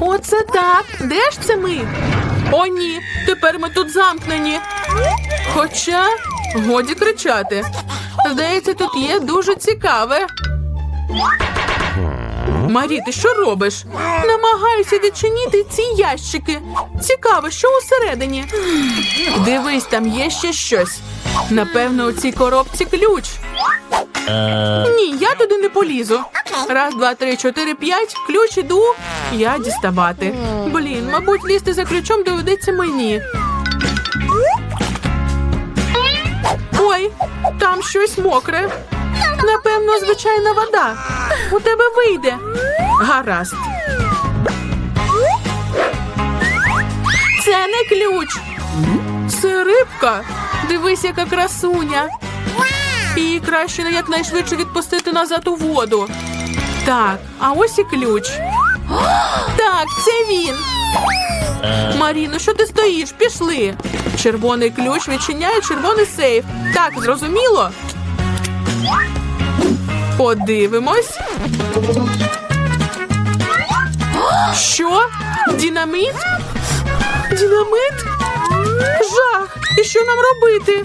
Оце так. Де ж це ми? О, ні, тепер ми тут замкнені. Хоча годі кричати. Здається, тут є дуже цікаве. Марі, ти що робиш? Намагаюся відчинити ці ящики. Цікаво, що усередині. Дивись, там є ще щось. Напевно, у цій коробці ключ. Ні, я туди не полізу. Раз, два, три, чотири, п'ять. Ключ іду. Я діставати. Блін, мабуть, лізти за ключом доведеться мені. Ой, там щось мокре. Напевно, звичайна вода. У тебе вийде. Гаразд. Це не ключ. Це рибка. Дивись, яка красуня. Її краще якнайшвидше відпустити назад у воду. Так, а ось і ключ. Так, це він. Маріно, що ти стоїш? Пішли. Червоний ключ відчиняє червоний сейф. Так, зрозуміло? Подивимось. Що? Динаміт? Динамит? Жах! І що нам робити?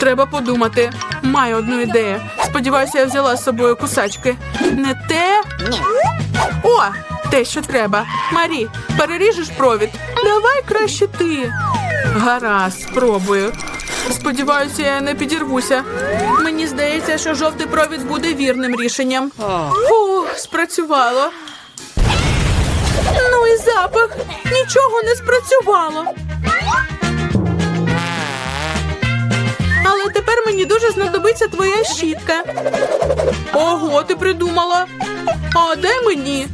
Треба подумати. Маю одну ідею. Сподіваюся, я взяла з собою кусачки. Не те. О, те, що треба. Марі, переріжеш провід. Давай краще ти. Гаразд, спробую. Сподіваюся, я не підірвуся. Мені здається, що жовтий провід буде вірним рішенням. Фух, спрацювало. Ну і запах. Нічого не спрацювало. Але тепер мені дуже знадобиться твоя щітка. Ого, ти придумала. А де мені?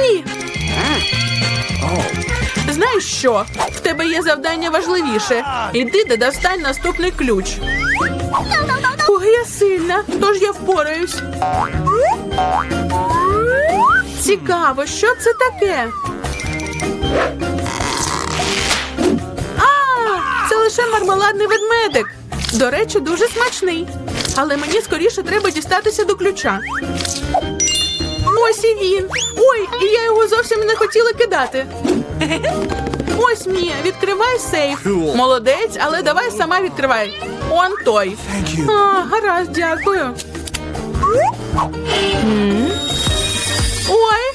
Ні. Знаєш що? В тебе є завдання важливіше. Іди да достань наступний ключ. Ой, я сильна, тож я впораюсь. Цікаво, що це таке? А, це лише мармеладний ведмедик. До речі, дуже смачний. Але мені скоріше треба дістатися до ключа. Ось і він. Ой, і я його зовсім не хотіла кидати. Ось Мія, відкривай сейф. Молодець, але давай сама відкривай. Он той. А, гаразд, дякую. Ой.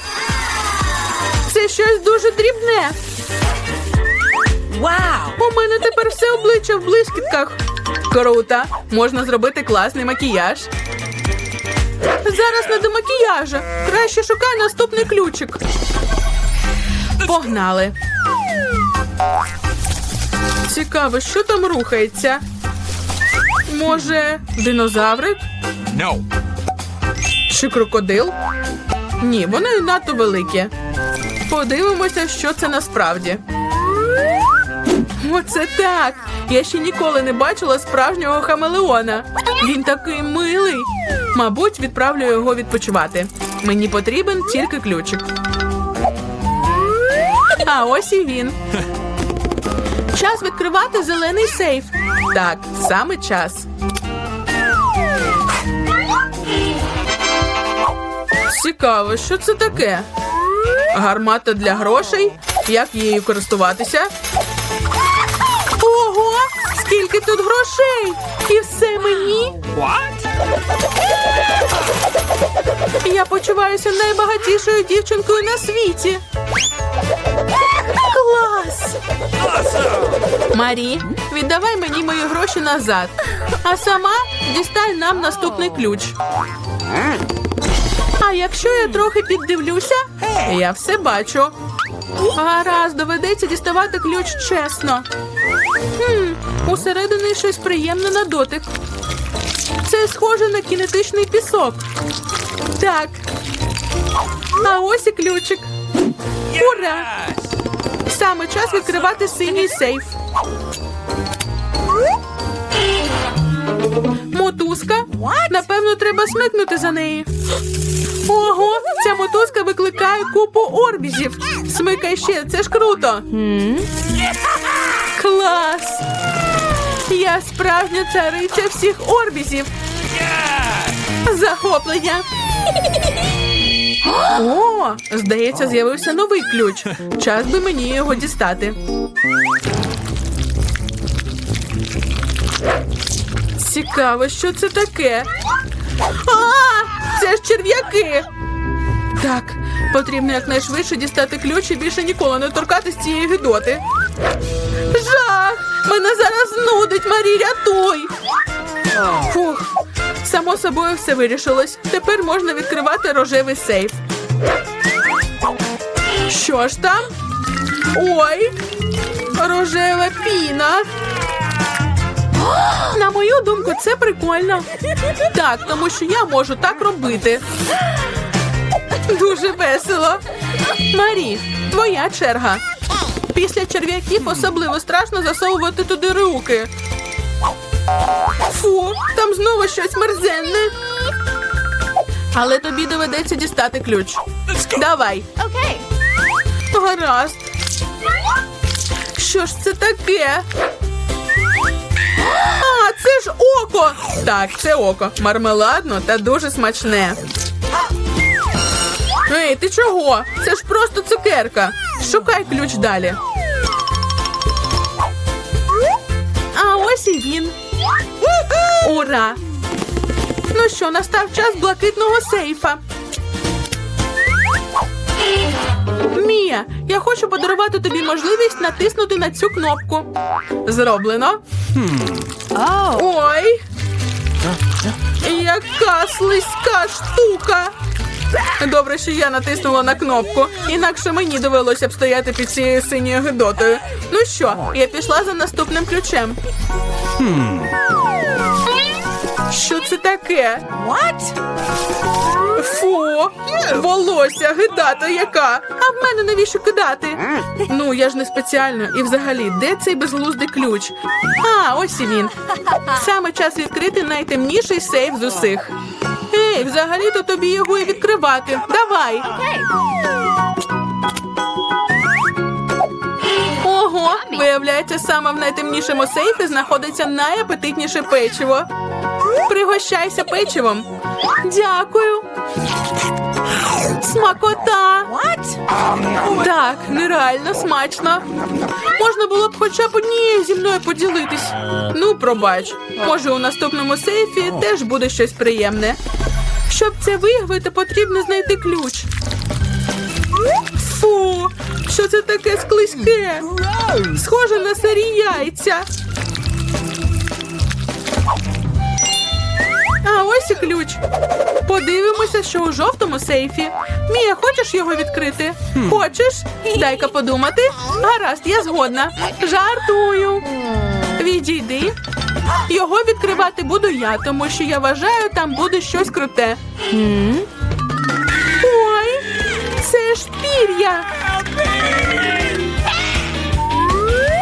Це щось дуже дрібне. Wow! У мене тепер все обличчя в блискітках. Круто! Можна зробити класний макіяж. Зараз не до макіяжа. Краще шукай наступний ключик. Погнали. Цікаво, що там рухається. Може, динозаврик? No. Чи крокодил? Ні, вони надто великі. Подивимося, що це насправді. Оце так! Я ще ніколи не бачила справжнього хамелеона. Він такий милий. Мабуть, відправлю його відпочивати. Мені потрібен тільки ключик. А ось і він. Час відкривати зелений сейф. Так, саме час. Цікаво, що це таке? Гармата для грошей? Як її користуватися? Ого! Скільки тут грошей! І все мені? What? Я почуваюся найбагатішою дівчинкою на світі. Клас! Марі, віддавай мені мої гроші назад, а сама дістань нам наступний ключ. А якщо я трохи піддивлюся, я все бачу. Гаразд, доведеться діставати ключ чесно. Хм, усередині щось приємне на дотик. Це схоже на кінетичний пісок. Так. А ось і ключик. Ура! Саме час відкривати синій сейф. Мотузка. Напевно, треба смикнути за неї. Ого, ця мотузка викликає купу орбізів. Смикай ще, це ж круто. Клас! Я справжня цариця всіх орбізів. Захоплення. О, здається, з'явився новий ключ. Час би мені його дістати. Цікаво, що це таке. А, це ж черв'яки. Так, потрібно якнайшвидше дістати ключ і більше ніколи не торкатись цієї гидоти. Жах! Мене зараз нудить, Марі, рятуй! Фух, само собою все вирішилось. Тепер можна відкривати рожевий сейф. Що ж там? Ой, рожева піна. На мою думку, це прикольно. Так, тому що я можу так робити. Дуже весело. Марі, твоя черга. Після черв'яків особливо страшно засовувати туди руки. Фу, там знову щось мерзенне. Але тобі доведеться дістати ключ. Давай. Okay. Гаразд. Що ж це таке? Ж око. Так, це око. Мармеладно та дуже смачне. Ей, ти чого? Це ж просто цукерка. Шукай ключ далі. А ось і він. Ура! Ну що, настав час блакитного сейфа. Мія, я хочу подарувати тобі можливість натиснути на цю кнопку. Зроблено. Ой. Яка слизька штука. Добре, що я натиснула на кнопку, інакше мені довелося б стояти під цією синьою гидотою. Ну що, я пішла за наступним ключем. Що це таке? What? Фу, волосся, гидата яка. А в мене навіщо кидати? Ну, я ж не спеціально. І взагалі, де цей безглуздий ключ? А, ось і він. Саме час відкрити найтемніший сейф з усіх. Ей, взагалі-то тобі його і відкривати. Давай. Ого, виявляється, саме в найтемнішому сейфі знаходиться найапетитніше печиво. Пригощайся печивом. Дякую. Смакота. Так, нереально смачно. Можна було б хоча б однією зі мною поділитись. Ну, пробач. Може, у наступному сейфі теж буде щось приємне. Щоб це виявити, потрібно знайти ключ. Фу, що це таке склизьке? Схоже на сирі яйця. А ось і ключ. Подивимося, що у жовтому сейфі. Мія, хочеш його відкрити? Хочеш? Дай-ка подумати. Гаразд, я згодна. Жартую. Відійди. Його відкривати буду я, тому що я вважаю, там буде щось круте. Ой, це ж пір'я.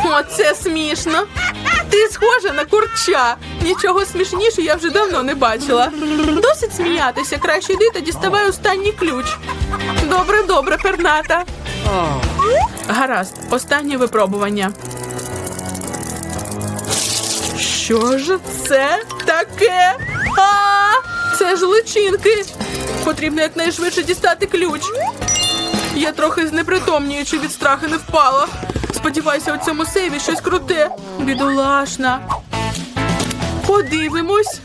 Оце смішно. Ти схожа на курча. Нічого смішніше я вже давно не бачила. Досить сміятися. Краще йди та діставай останній ключ. Добре, добре, перната. Гаразд, останнє випробування. Що ж це таке? А, це ж личинки. Потрібно якнайшвидше дістати ключ. Я трохи знепритомнюючи від страху не впала. Сподіваюся, у цьому сейві щось круте. Бідолашна. Подивимось.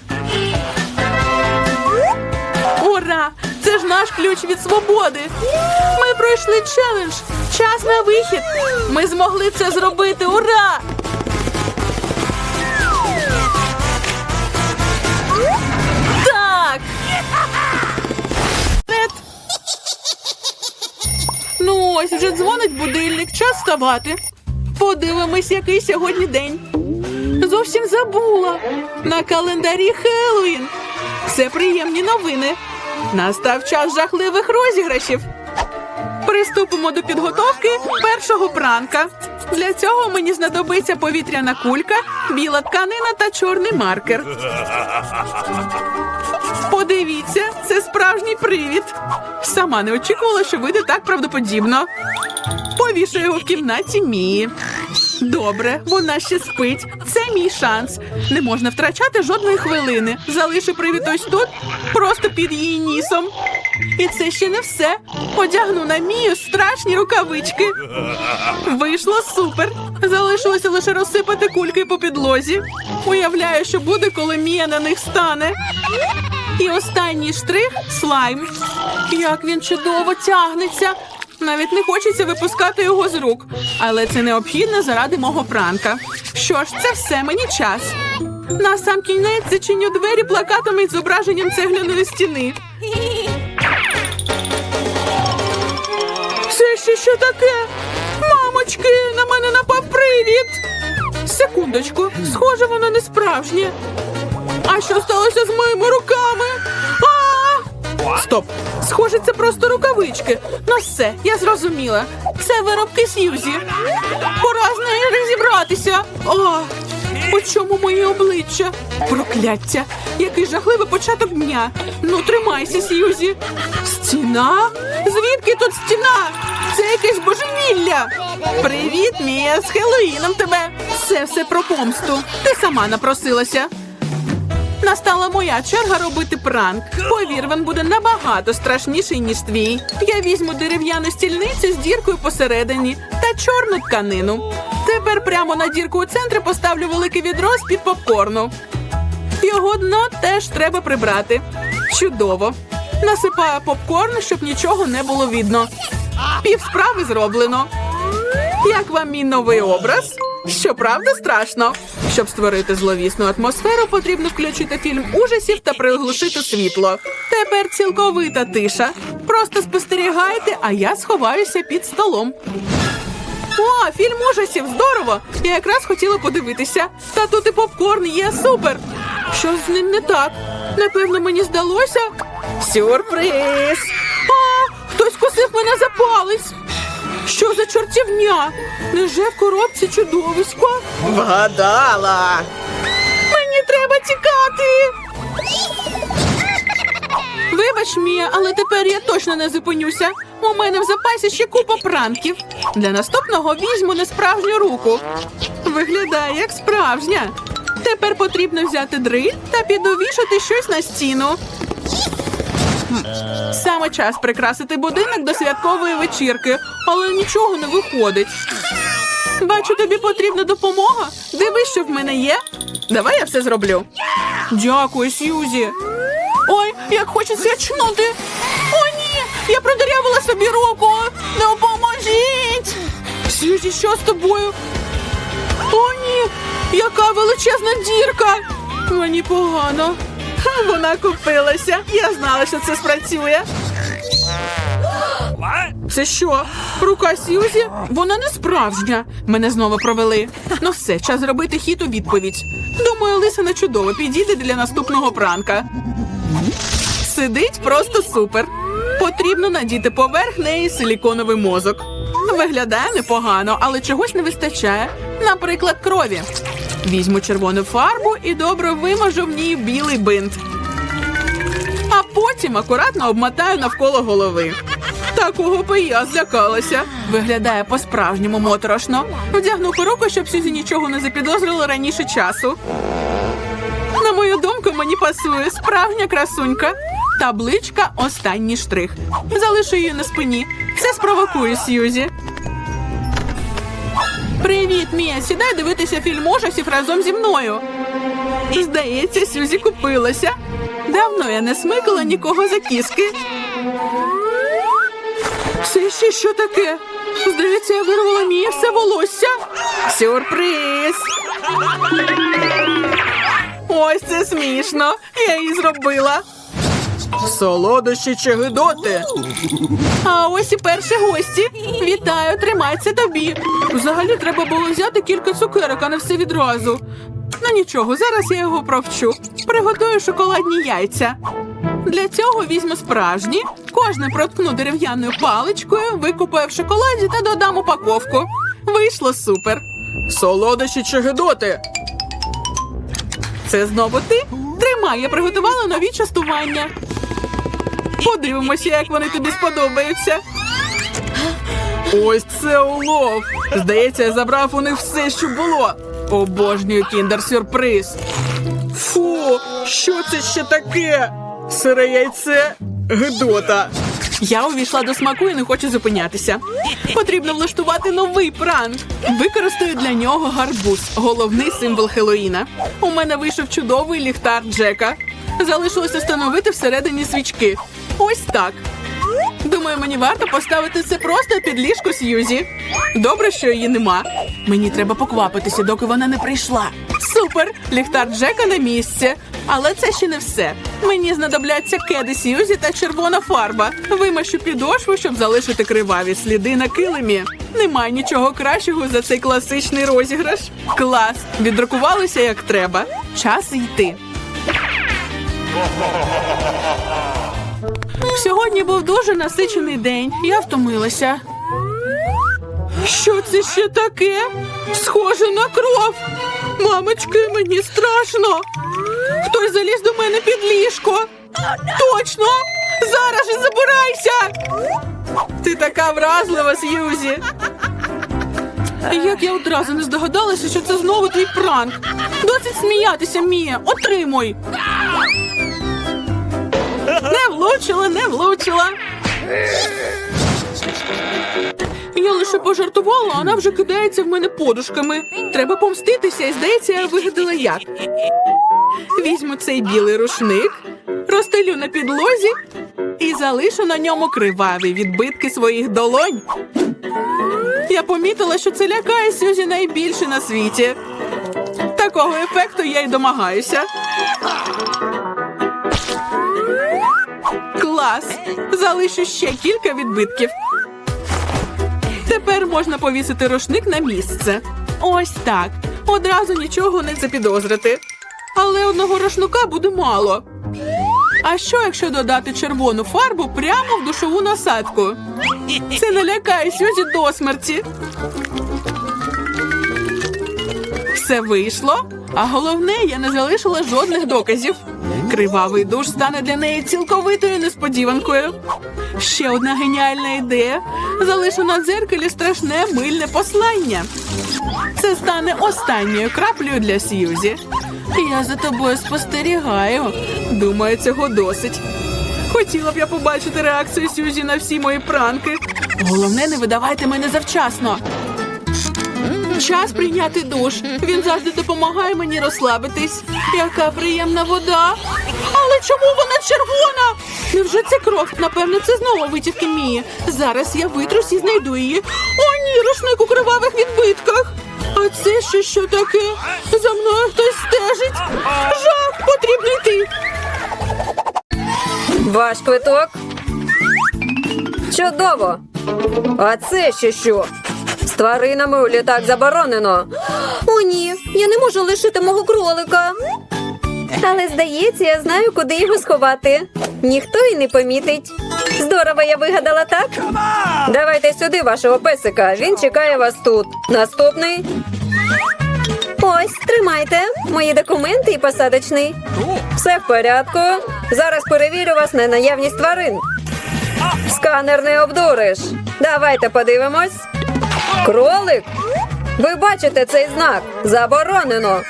Ура! Це ж наш ключ від свободи. Ми пройшли челендж. Час на вихід. Ми змогли це зробити. Ура! Так! Ну ось вже дзвонить будильник, час вставати. Подивимось, який сьогодні день. Зовсім забула. На календарі Хеллоуін. Це приємні новини. Настав час жахливих розіграшів. Приступимо до підготовки першого пранка. Для цього мені знадобиться повітряна кулька, біла тканина та чорний маркер. Подивіться, це справжній привід. Сама не очікувала, що вийде так правдоподібно. Повішу його в кімнаті Мії. Добре, вона ще спить. Це мій шанс. Не можна втрачати жодної хвилини. Залиши привід ось тут, просто під її нісом. І це ще не все. Одягну на мію страшні рукавички. Вийшло супер. Залишилося лише розсипати кульки по підлозі. Уявляю, що буде, коли Мія на них стане. І останній штрих слайм. Як він чудово тягнеться. Навіть не хочеться випускати його з рук. Але це необхідно заради мого пранка. Що ж, це все мені час. На сам кінець зачиню двері плакатами з зображенням цегляної стіни. Це ще що таке? Мамочки, на мене напав привід. Секундочку, схоже, воно не справжнє. А що сталося з моїми руками? А! Стоп! Схоже, це просто рукавички. Ну все, я зрозуміла. Це виробки Сьюзі. Пора з нею розібратися. О, у чому моє обличчя? Прокляття! Який жахливий початок дня. Ну, тримайся, Сьюзі. Стіна? Звідки тут стіна? Це якесь божевілля. Привіт, Мія, з Хеллоїном тебе. Це все про помсту. Ти сама напросилася. Настала моя черга робити пранк. Повір, він буде набагато страшніший, ніж твій. Я візьму дерев'яну стільницю з діркою посередині та чорну тканину. Тепер прямо на дірку у центрі поставлю велике відро з під попкорну. Його дно теж треба прибрати. Чудово. Насипаю попкорн, щоб нічого не було видно. Пів справи зроблено. Як вам мій новий образ? Щоправда, страшно. Щоб створити зловісну атмосферу, потрібно включити фільм ужасів та приглушити світло. Тепер цілковита тиша. Просто спостерігайте, а я сховаюся під столом. О, фільм ужасів, здорово! Я якраз хотіла подивитися. Та тут і попкорн є супер. Що з ним не так? Напевно, мені здалося. Сюрприз! А, хтось кусив мене за палець. Що за чортівня? Неже в коробці чудовисько? Вгадала. Мені треба тікати. Вибач, Мія, але тепер я точно не зупинюся. У мене в запасі ще купа пранків. Для наступного візьму несправжню руку. Виглядає як справжня. Тепер потрібно взяти дриль та підовішати щось на стіну. Саме час прикрасити будинок до святкової вечірки, але нічого не виходить. Бачу, тобі потрібна допомога. Дивись, що в мене є. Давай я все зроблю. Дякую, Сьюзі. Ой, як хочеться чнути. О, ні! Я продырявила собі руку. Допоможіть! Сьюзі, що з тобою? О, ні! Яка величезна дірка! Мені погано. Вона купилася. Я знала, що це спрацює. Це що? Рука Сьюзі? Вона не справжня. Мене знову провели. Ну все, час зробити хід у відповідь. Думаю, лисина чудово підійде для наступного пранка. Сидить просто супер. Потрібно надіти поверх неї силіконовий мозок. Виглядає непогано, але чогось не вистачає. Наприклад, крові. Візьму червону фарбу і добре вимажу в ній білий бинт. А потім акуратно обмотаю навколо голови. Такого би я злякалася. Виглядає по-справжньому моторошно. Вдягну перуку, щоб Сюзі нічого не запідозрила раніше часу. На мою думку, мені пасує справжня красунька. Табличка останній штрих. Залишу її на спині. Це спровокує Сьюзі. Привіт, Мія. Сідай дивитися фільм ужасів разом зі мною. Здається, Сюзі купилася. Давно я не смикала нікого за кіски. Це ще що таке? Здається, я вирвала Мії все волосся. Сюрприз! Ось це смішно. Я її зробила. Солодощі чи гидоти? А ось і перші гості. Вітаю, тримайся тобі. Взагалі треба було взяти кілька цукерок, а не все відразу. Ну нічого, зараз я його провчу. Приготую шоколадні яйця. Для цього візьму справжні, кожне проткну дерев'яною паличкою, викупаю в шоколаді та додам упаковку. Вийшло супер. Солодощі чи гидоти? Це знову ти? Тримай, я приготувала нові частування. Подивимося, як вони тобі сподобаються. Ось це улов. Здається, я забрав у них все, що було. Обожнюю кіндер-сюрприз. Фу, що це ще таке? Сире яйце Гидота. Я увійшла до смаку і не хочу зупинятися. Потрібно влаштувати новий пранк. Використаю для нього гарбуз, головний символ Хеллоїна. У мене вийшов чудовий ліхтар Джека. Залишилося встановити всередині свічки. Ось так. Думаю, мені варто поставити це просто під ліжко Сьюзі. Добре, що її нема. Мені треба поквапитися, доки вона не прийшла. Супер! Ліхтар Джека на місці. Але це ще не все. Мені знадобляться кеди Сьюзі та червона фарба. Вимащу підошву, щоб залишити криваві сліди на килимі. Немає нічого кращого за цей класичний розіграш. Клас! Віддрукувалися як треба. Час йти. Сьогодні був дуже насичений день. Я втомилася. Що це ще таке? Схоже на кров. Мамочки, мені страшно. Хтось заліз до мене під ліжко. Точно! Зараз же забирайся! Ти така вразлива, Сьюзі. Як я одразу не здогадалася, що це знову твій пранк. Досить сміятися, Мія. Отримуй. Не влучила, не влучила. Я лише пожартувала, а вона вже кидається в мене подушками. Треба помститися, і здається, я вигадала як. Візьму цей білий рушник, розстелю на підлозі і залишу на ньому криваві відбитки своїх долонь. Я помітила, що це лякає Сюзі найбільше на світі. Такого ефекту я й домагаюся. Клас! Залишу ще кілька відбитків. Тепер можна повісити рушник на місце. Ось так. Одразу нічого не запідозрити. Але одного рушника буде мало. А що, якщо додати червону фарбу прямо в душову насадку? Це налякає Сюзі до смерті. Все вийшло, а головне, я не залишила жодних доказів. Кривавий душ стане для неї цілковитою несподіванкою. Ще одна геніальна ідея. Залишу на дзеркалі страшне мильне послання. Це стане останньою краплею для Сьюзі. Я за тобою спостерігаю. Думаю, цього досить. Хотіла б я побачити реакцію Сьюзі на всі мої пранки. Головне, не видавайте мене завчасно. Час прийняти душ. Він завжди допомагає мені розслабитись. Яка приємна вода. Але чому вона червона? Невже це кров? Напевно, це знову витівки Мії. Зараз я витрусь і знайду її. О, ні, рушник у кривавих відбитках. А це ще що таке? За мною хтось стежить. Жах, потрібно йти. Ваш квиток. Чудово. А це ще що? Тваринами у літак заборонено. О, ні, я не можу лишити мого кролика. Але здається, я знаю, куди його сховати. Ніхто і не помітить. Здорово, я вигадала так. Давайте сюди вашого песика. Він чекає вас тут. Наступний. Ось, тримайте мої документи і посадочний. Все в порядку. Зараз перевірю вас на наявність тварин. Сканер не обдуриш. Давайте подивимось. Кролик. Ви бачите цей знак? Заборонено.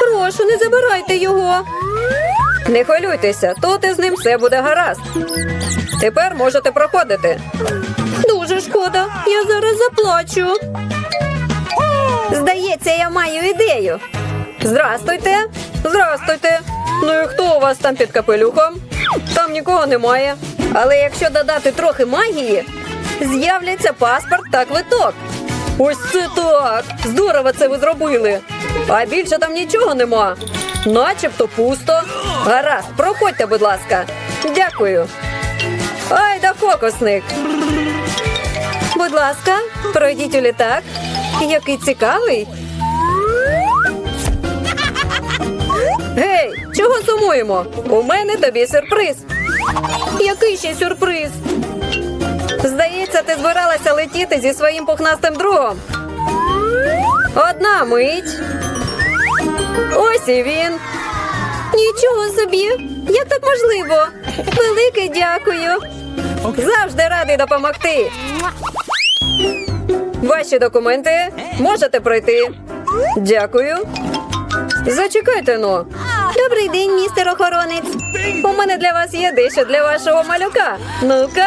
Прошу, не забирайте його. Не хвилюйтеся, тут із ним все буде гаразд. Тепер можете проходити. Дуже шкода, я зараз заплачу. Здається, я маю ідею. Здрастуйте. Здрастуйте. Ну і хто у вас там під капелюхом? Там нікого немає. Але якщо додати трохи магії, з'являться паспорт та квиток. Ось це так! Здорово це ви зробили. А більше там нічого нема. Начебто пусто. Гаразд, проходьте, будь ласка. Дякую. Ай да фокусник. Будь ласка, пройдіть у літак. Який цікавий. Гей, чого сумуємо? У мене тобі сюрприз. Який ще сюрприз? Здається, ти збиралася летіти зі своїм пухнастим другом. Одна мить. Ось і він. Нічого собі. Як так можливо? Велике дякую. Завжди радий допомогти. Ваші документи можете пройти. Дякую. Зачекайте но. Добрий день, містер охоронець. У мене для вас є дещо для вашого малюка. Ну-ка.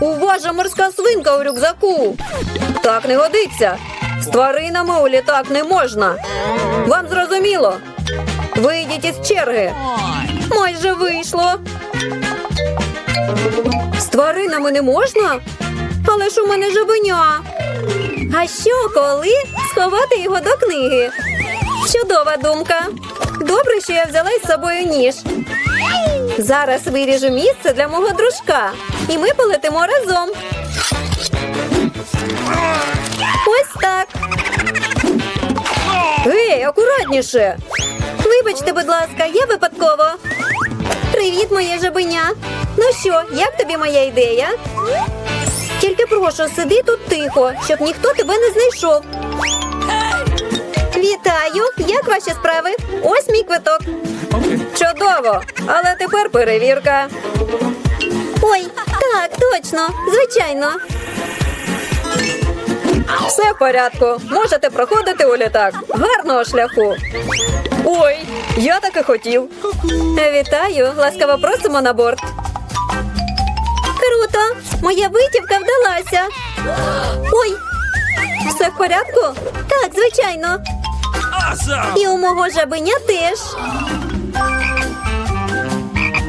У вас же морська свинка у рюкзаку. Так не годиться. З тваринами у літак не можна. Вам зрозуміло? Вийдіть із черги. Майже вийшло. З тваринами не можна? Але ж у мене жабеня. А що, коли сховати його до книги? Чудова думка. Добре, що я взяла із собою ніж. Зараз виріжу місце для мого дружка, і ми полетимо разом. Ось так. Гей, акуратніше. Вибачте, будь ласка, я випадково. Привіт, моє жабеня. Ну що, як тобі моя ідея? Тільки прошу, сиди тут тихо, щоб ніхто тебе не знайшов. Вітаю! Як ваші справи? Ось мій квиток. Чудово! Але тепер перевірка. Ой, так, точно, звичайно. Все в порядку. Можете проходити у літак. Гарного шляху. Ой, я так і хотів. Вітаю, ласкаво просимо на борт. Круто! Моя витівка вдалася. Ой, все в порядку? Так, звичайно. І у мого жабеня теж.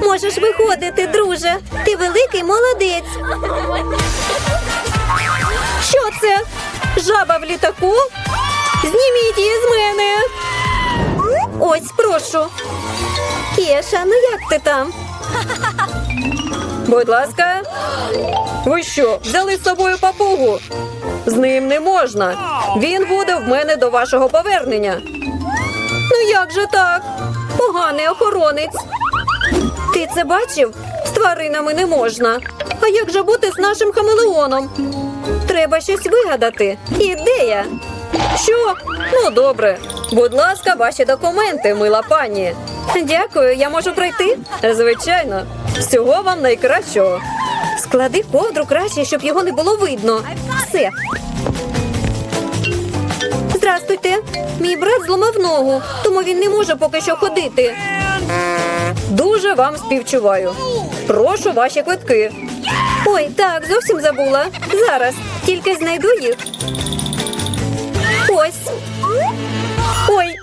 Можеш виходити, друже. Ти великий молодець. Що це? Жаба в літаку? Зніміть її з мене. Ось, прошу. Кеша, ну як ти там? Будь ласка. Ви що, взяли з собою папугу? З ним не можна. Він буде в мене до вашого повернення. Ну як же так? Поганий охоронець. Ти це бачив? З тваринами не можна. А як же бути з нашим хамелеоном? Треба щось вигадати. Ідея. Що? Ну добре. Будь ласка, ваші документи, мила пані. Дякую, я можу пройти? Звичайно. Всього вам найкращого. Склади ковдру краще, щоб його не було видно. Все. Здрастуйте. Мій брат зламав ногу, тому він не може поки що ходити. Дуже вам співчуваю. Прошу ваші квитки. Ой, так, зовсім забула. Зараз тільки знайду їх. Ось. Ой,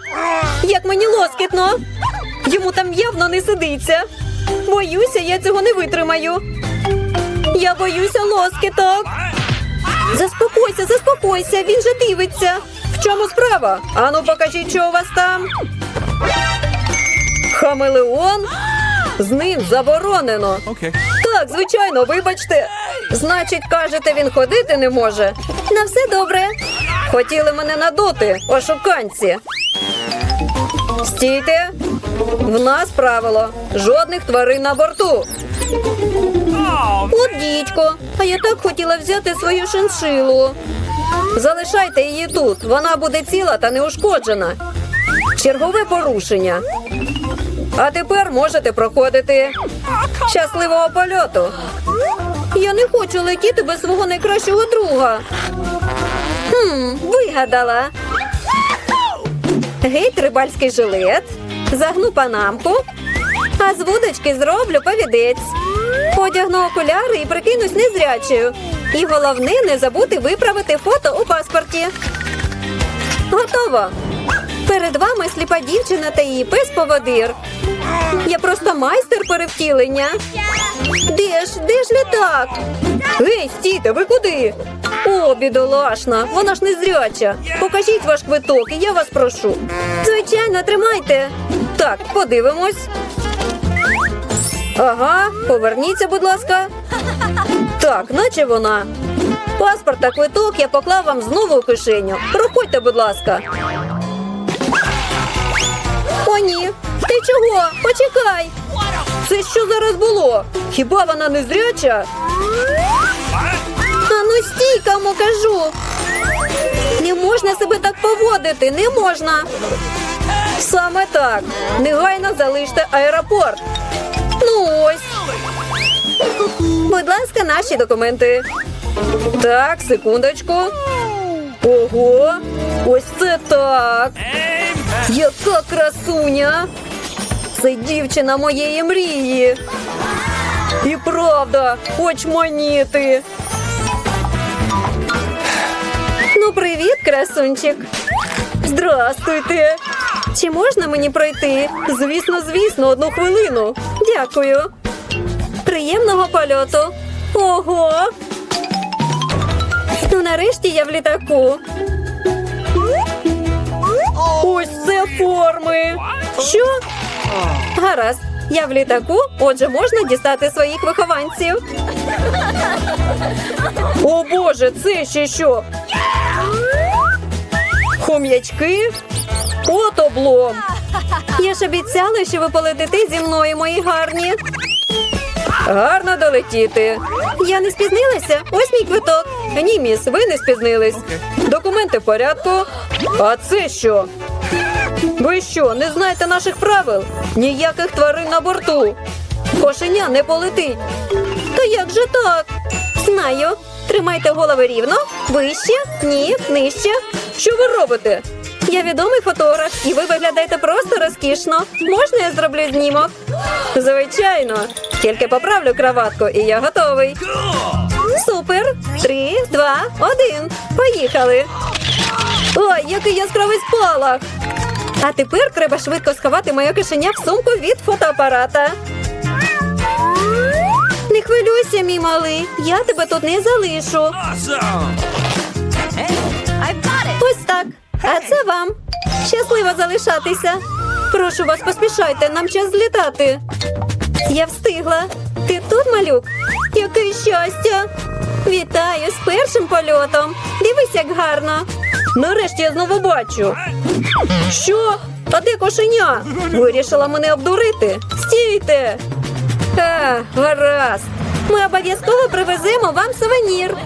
як мені лоскітно. Йому там явно не сидиться. Боюся, я цього не витримаю. Я боюся лоскіток. Заспокойся, заспокойся, він же дивиться. В чому справа? Ану, покажіть, що у вас там. Хамелеон? З ним заборонено. Okay. Так, звичайно, вибачте. Значить, кажете, він ходити не може. На все добре. Хотіли мене надути, ошуканці. Стійте. В нас правило. Жодних тварин на борту. От дідько, а я так хотіла взяти свою шиншилу. Залишайте її тут. Вона буде ціла та неушкоджена. Чергове порушення. А тепер можете проходити. Щасливого польоту. Я не хочу летіти без свого найкращого друга. Хм, вигадала. Геть рибальський жилет. Загну панамку. А з вудочки зроблю повідець. Одягну окуляри і прикинусь незрячою. І головне не забути виправити фото у паспорті. Готово. Перед вами сліпа дівчина та її пес поводир. Я просто майстер перевтілення. Де ж, де ж літак? Гей, стійте, ви куди? О, бідолашна, вона ж незряча. Покажіть ваш квиток, і я вас прошу. Звичайно, тримайте. Так, подивимось. Ага, поверніться, будь ласка. Так, наче вона. Паспорт та квиток я поклав вам знову у кишеню. Проходьте, будь ласка. О. Ти чого? Почекай. Це що зараз було? Хіба вона не зряча? А ну стій, кажу. Не можна себе так поводити, не можна. Саме так. Негайно залиште аеропорт. Ну ось. Будь ласка, наші документи. Так, секундочку. Ого, ось це так. Яка красуня! Це дівчина моєї мрії. І правда, хоч маніти. Ну, привіт, красунчик. Здрастуйте. Чи можна мені пройти? Звісно, звісно, одну хвилину. Дякую. Приємного польоту. Ого. Ну, нарешті я в літаку. Форми. Що? Гаразд. Я в літаку, отже, можна дістати своїх вихованців. О Боже, це ще що? Хом'ячки? От облом. Я ж обіцяла, що ви полетите зі мною, мої гарні. Гарно долетіти. Я не спізнилася. Ось мій квиток. Ні, міс, ви не спізнились. Документи в порядку. А це що? Ви що, не знаєте наших правил? Ніяких тварин на борту. Кошеня не полетить. Та як же так? Знаю. Тримайте голови рівно, вище, ні, нижче. Що ви робите? Я відомий фотограф, і ви виглядаєте просто розкішно. Можна я зроблю знімок? Звичайно. Тільки поправлю краватку, і я готовий. Супер! Три, два, один. Поїхали. Ой, який яскравий спалах! А тепер треба швидко сховати моє кишеня в сумку від фотоапарата. Не хвилюйся, мій малий. Я тебе тут не залишу. Ось так. А це вам. Щасливо залишатися. Прошу вас, поспішайте, нам час злітати. Я встигла. Ти тут, малюк? Яке щастя! Вітаю з першим польотом. Дивись, як гарно. Нарешті я знову бачу. Що? А де кошеня? Вирішила мене обдурити. Стійте. А, гаразд. Ми обов'язково привеземо вам сувенір.